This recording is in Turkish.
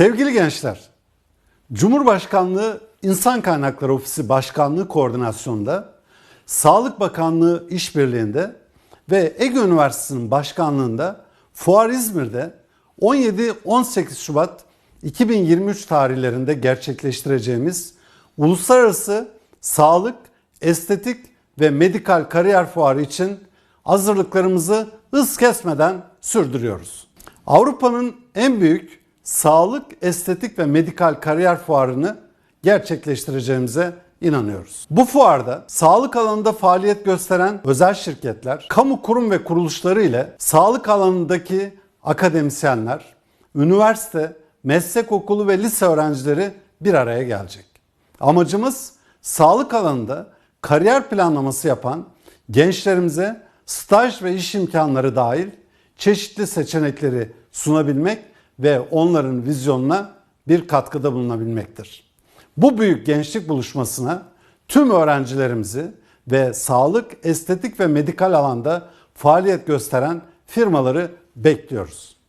Sevgili gençler, Cumhurbaşkanlığı İnsan Kaynakları Ofisi Başkanlığı koordinasyonunda, Sağlık Bakanlığı işbirliğinde ve Ege Üniversitesi'nin başkanlığında Fuar İzmir'de 17-18 Şubat 2023 tarihlerinde gerçekleştireceğimiz Uluslararası Sağlık, Estetik ve Medikal Kariyer Fuarı için hazırlıklarımızı hız kesmeden sürdürüyoruz. Avrupa'nın en büyük sağlık, estetik ve medikal kariyer fuarını gerçekleştireceğimize inanıyoruz. Bu fuarda sağlık alanında faaliyet gösteren özel şirketler, kamu kurum ve kuruluşları ile sağlık alanındaki akademisyenler, üniversite, meslek okulu ve lise öğrencileri bir araya gelecek. Amacımız sağlık alanında kariyer planlaması yapan gençlerimize staj ve iş imkanları dahil çeşitli seçenekleri sunabilmek ve onların vizyonuna bir katkıda bulunabilmektir. Bu büyük gençlik buluşmasına tüm öğrencilerimizi ve sağlık, estetik ve medikal alanda faaliyet gösteren firmaları bekliyoruz.